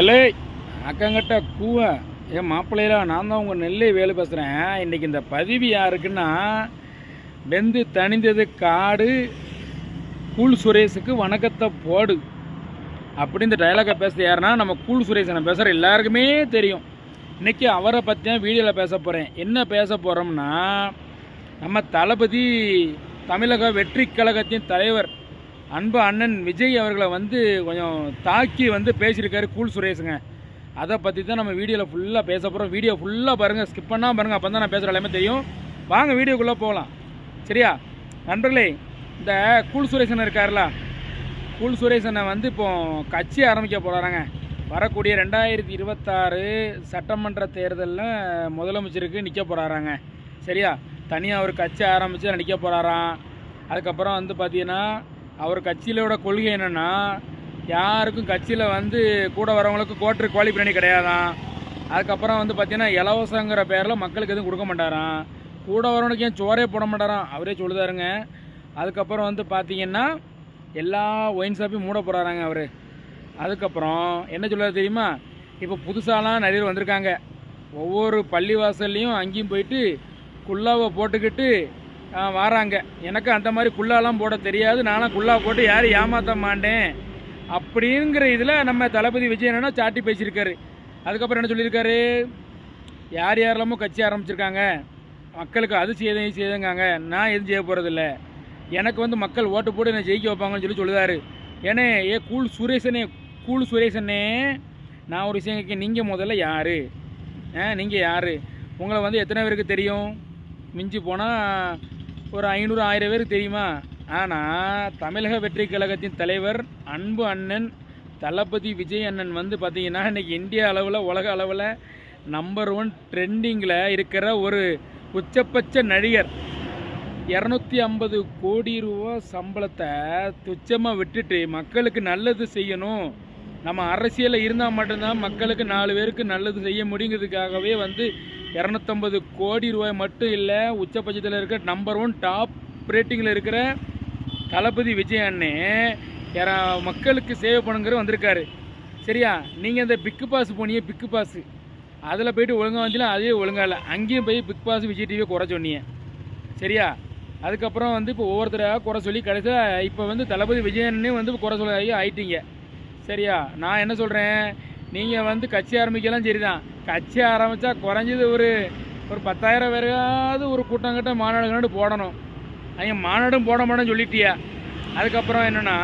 எல்லை. அக்கங்கிட்ட கூவ. என் மாப்பிள்ளையில நான் தான் உங்கள் நெல்லை வேலை பேசுகிறேன் இன்றைக்கி இந்த பதிவு யாருக்குன்னா வெந்து தணிந்தது காடு கூல் சுரேஷுக்கு வணக்கத்தை போடு. அப்படி இந்த டைலாகை பேசுறது யாருன்னா நம்ம கூல் சுரேஷனை பேசுகிற எல்லாருக்குமே தெரியும். இன்றைக்கி அவரை பற்றி தான் வீடியோவில் பேச போகிறேன் என்ன பேச போகிறோம்னா நம்ம தளபதி தமிழக வெற்றி கழகத்தின் தலைவர் அன்பு அண்ணன் விஜய் அவர்களை வந்து கொஞ்சம் தாக்கி வந்து பேசியிருக்காரு கூல் சுரேஷுங்க. அதை பற்றி தான் நம்ம வீடியோவில் ஃபுல்லாக பேச போகிறோம் வீடியோ ஃபுல்லாக பாருங்கள் ஸ்கிப் பண்ணால் பாருங்கள் அப்போ தான் நான் பேசுகிற எல்லாமே தெரியும். வாங்க வீடியோக்குள்ளே போகலாம். சரியா? நண்பர்களே இந்த கூல் சுரேஷன் இருக்கார்ல கூல் சுரேஷனை வந்து இப்போ கட்சி ஆரம்பிக்க போகிறாங்க வரக்கூடிய ரெண்டாயிரத்தி இருபத்தாறு சட்டமன்ற தேர்தலில் முதலமைச்சருக்கு நிற்க போகிறாராங்க சரியா? தனியாக ஒரு கட்சி ஆரம்பித்து நிற்க போகிறாராம் அதுக்கப்புறம் வந்து பார்த்தீங்கன்னா அவர் கட்சியிலோட கொள்கை என்னென்னா யாருக்கும் கட்சியில் வந்து கூட வரவங்களுக்கு கோட்ரு கோழி பிரியாணி கிடையாதான். அதுக்கப்புறம் வந்து பார்த்தீங்கன்னா இலவசங்கிற பேரில் மக்களுக்கு எதுவும் கொடுக்க மாட்டாராம். கூட வரவனுக்கு ஏன் சோறே போட மாட்டாராம்? அவரே சொல்லுதாருங்க. அதுக்கப்புறம் வந்து பார்த்தீங்கன்னா எல்லா ஒயின் ஷாப்பையும் மூட போகிறாராங்க அவர். அதுக்கப்புறம் என்ன சொல்லுறது தெரியுமா? இப்போ புதுசாலாம் நிறைய வந்திருக்காங்க. ஒவ்வொரு பள்ளிவாசல்லையும் அங்கேயும் போயிட்டு குல்லாவை போட்டுக்கிட்டு வாராங்க. எனக்கு அந்த மாதிரி குல்லாலாம் போட தெரியாது. நானும் குல்லா போட்டு யாரும் ஏமாற்ற மாட்டேன். அப்படிங்கிற இதில் நம்ம தளபதி விஜய் என்னன்னா சாட்டி பேசியிருக்காரு. அதுக்கப்புறம் என்ன சொல்லியிருக்காரு? யார் யாரெல்லாமோ கட்சி ஆரம்பிச்சிருக்காங்க. மக்களுக்கு அது செய்ய செய்தங்காங்க நான் எதுவும் செய்ய போகிறதில்ல எனக்கு வந்து மக்கள் ஓட்டு போட்டு என்னை ஜெயிக்க வைப்பாங்கன்னு சொல்லி சொல்லுதாரு. ஏனே ஏ கூல் சுரேஷனே கூல் சுரேஷனே நான் ஒரு விஷயம் கேட்க நீங்கள் முதல்ல யார்? ஆ நீங்கள் யார்? உங்களை வந்து எத்தனை பேருக்கு தெரியும்? மிஞ்சி போனால் ஒரு ஐநூறு ஆயிரம் பேருக்கு தெரியுமா? ஆனால் தமிழக வெற்றி கழகத்தின் தலைவர் அன்பு அண்ணன் தளபதி விஜய் அண்ணன் வந்து பார்த்தீங்கன்னா இன்னைக்கு இந்தியா அளவில் உலக அளவில் நம்பர் ஒன் ட்ரெண்டிங்கில் இருக்கிற ஒரு உச்சபட்ச நடிகர். இரநூத்தி ஐம்பது கோடி ரூபா சம்பளத்தை துச்சமாக விட்டுட்டு மக்களுக்கு நல்லது செய்யணும். நம்ம அரசியலில் இருந்தால் மட்டும்தான் மக்களுக்கு நாலு பேருக்கு நல்லது செய்ய முடியுங்கிறதுக்காகவே வந்து இரநூத்தம்பது கோடி ரூபாய் மட்டும் இல்லை உச்சபட்சத்தில் இருக்கிற நம்பர் ஒன் டாப் ரேட்டிங்கில் இருக்கிற தளபதி விஜய் அண்ணே யாரா- மக்களுக்கு சேவை பண்ணுங்கிற வந்திருக்காரு. சரியா? நீங்கள் இந்த பிக்கு பாஸ் போனீங்க பிக்கு பாஸ் அதில் போயிட்டு ஒழுங்காக வந்தீங்களா? அதே ஒழுங்காக இல்லை. அங்கேயும் போய் பிக் பாஸ் விஜய் டிவியை குறை சொன்னீங்க. சரியா? அதுக்கப்புறம் வந்து இப்போ ஒவ்வொருத்தராக குறை சொல்லி கடைசியாக இப்போ வந்து தளபதி விஜயன்னே வந்து குறை சொல்ல ஆகிட்டீங்க சரியா? நான் என்ன சொல்கிறேன் நீங்கள் வந்து கட்சி ஆரம்பிக்கலாம் சரிதான். கட்சி ஆரம்பித்தா குறைஞ்சது ஒரு ஒரு பத்தாயிரம் பேருக்காவது ஒரு கூட்டம் கிட்ட மாநாடு கண்டு போடணும். அவங்க மாநாடும் போட மாட்டேன்னு சொல்லிட்டியா? அதுக்கப்புறம் என்னென்னா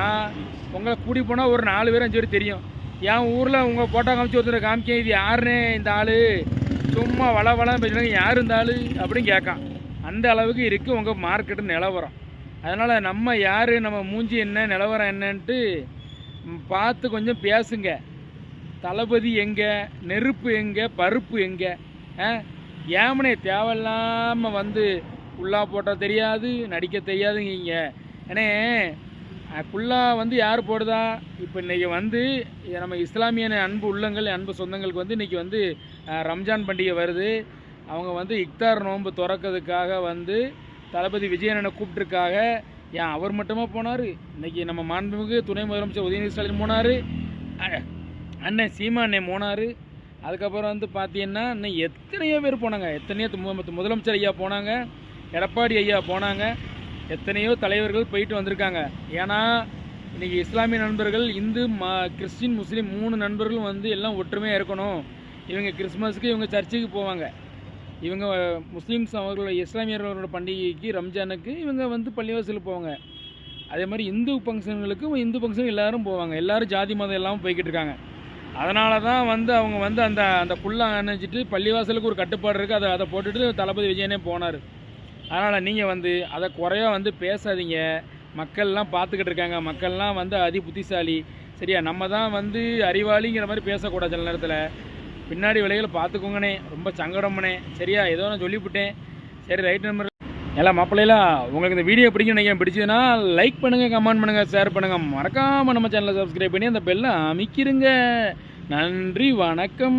உங்களை கூடி போனால் ஒரு நாலு பேரும் அஞ்சு பேர் தெரியும். என் ஊரில் உங்கள் போட்டோ காமிச்சு ஒருத்தர் காமிக்க இது யாருன்னு இந்த ஆள்? சும்மா வள வளம் பேசுகிறாங்க யார் இந்த ஆள்? அப்படின்னு கேட்கான். அந்த அளவுக்கு இருக்குது உங்கள் மார்க்கெட்டு நிலவரம். அதனால் நம்ம யார் நம்ம மூஞ்சி என்ன நிலவரம் என்னன்ட்டு பார்த்து கொஞ்சம் பேசுங்க. தளபதி எங்கே நெருப்பு எங்கே பருப்பு எங்கே? ஆ? ஏமனே தேவையில்லாமல் வந்து ஃபுல்லாக போட்டால் தெரியாது நடிக்க தெரியாதுங்க ஏன்னே ஃபுல்லாக வந்து யார் போடுதா? இப்போ இன்றைக்கி வந்து நம்ம இஸ்லாமிய அன்பு உள்ளங்கள் அன்பு சொந்தங்களுக்கு வந்து இன்றைக்கி வந்து ரம்ஜான் பண்டிகை வருது. அவங்க வந்து இக்தார் நோன்பு திறக்கிறதுக்காக வந்து தளபதி விஜயனனை கூப்பிட்டுருக்காக. ஏன் அவர் மட்டுமா போனார்? இன்றைக்கி நம்ம மாண்புமிகு துணை முதலமைச்சர் உதயநிதி ஸ்டாலின் போனார். அண்ணன் சீமா அண்ணன் போனார் அதுக்கப்புறம் வந்து பார்த்தீங்கன்னா இன்னும் எத்தனையோ பேர் போனாங்க. எத்தனையோ முதலமைச்சர் ஐயா போனாங்க. எடப்பாடி ஐயா போனாங்க. எத்தனையோ தலைவர்கள் போயிட்டு வந்திருக்காங்க. ஏன்னா இன்றைக்கி இஸ்லாமிய நண்பர்கள் இந்து மா கிறிஸ்டின் முஸ்லீம் மூணு நண்பர்களும் வந்து எல்லாம் ஒற்றுமையாக இருக்கணும். இவங்க கிறிஸ்மஸுக்கு இவங்க சர்ச்சுக்கு போவாங்க. இவங்க முஸ்லீம்ஸ் அவர்களோட இஸ்லாமியர்களோட பண்டிகைக்கு ரம்ஜானுக்கு இவங்க வந்து பள்ளிவாசலுக்கு போவாங்க. அதே மாதிரி இந்து ஃபங்க்ஷன்களுக்கும் இந்து ஃபங்க்ஷன் எல்லோரும் போவாங்க. எல்லாரும் ஜாதி மதம் எல்லாம் போய்கிட்டு இருக்காங்க. அதனால தான் வந்து அவங்க வந்து அந்த அந்த குள்ளை அணைச்சிட்டு பள்ளிவாசலுக்கு ஒரு கட்டுப்பாடு இருக்குது அதை அதை போட்டுட்டு தளபதி விஜயனே போனார். அதனால் நீங்கள் வந்து அதை குறையாக வந்து பேசாதீங்க. மக்கள்லாம் பார்த்துக்கிட்டு இருக்காங்க. மக்கள்லாம் வந்து அதி புத்திசாலி சரியா? நம்ம தான் வந்து அறிவாளிங்கிற மாதிரி பேசக்கூடாது சில நேரத்தில். பின்னாடி விலைகளை பார்த்துக்கோங்கண்ணே. ரொம்ப சங்கடம்ண்ணே. சரியா? ஏதோ நான் சொல்லிவிட்டேன். சரி ரைட் நம்பர். எல்லாம் மாப்பிள்ளைலாம் உங்களுக்கு இந்த வீடியோ பிடிக்கும் நினைக்கிறேன். பிடிச்சதுன்னா லைக் பண்ணுங்கள் கமெண்ட் பண்ணுங்கள் ஷேர் பண்ணுங்கள் மறக்காமல் நம்ம சேனலை சப்ஸ்கிரைப் பண்ணி அந்த பெல்லை அமைக்கிருங்க. நன்றி வணக்கம்.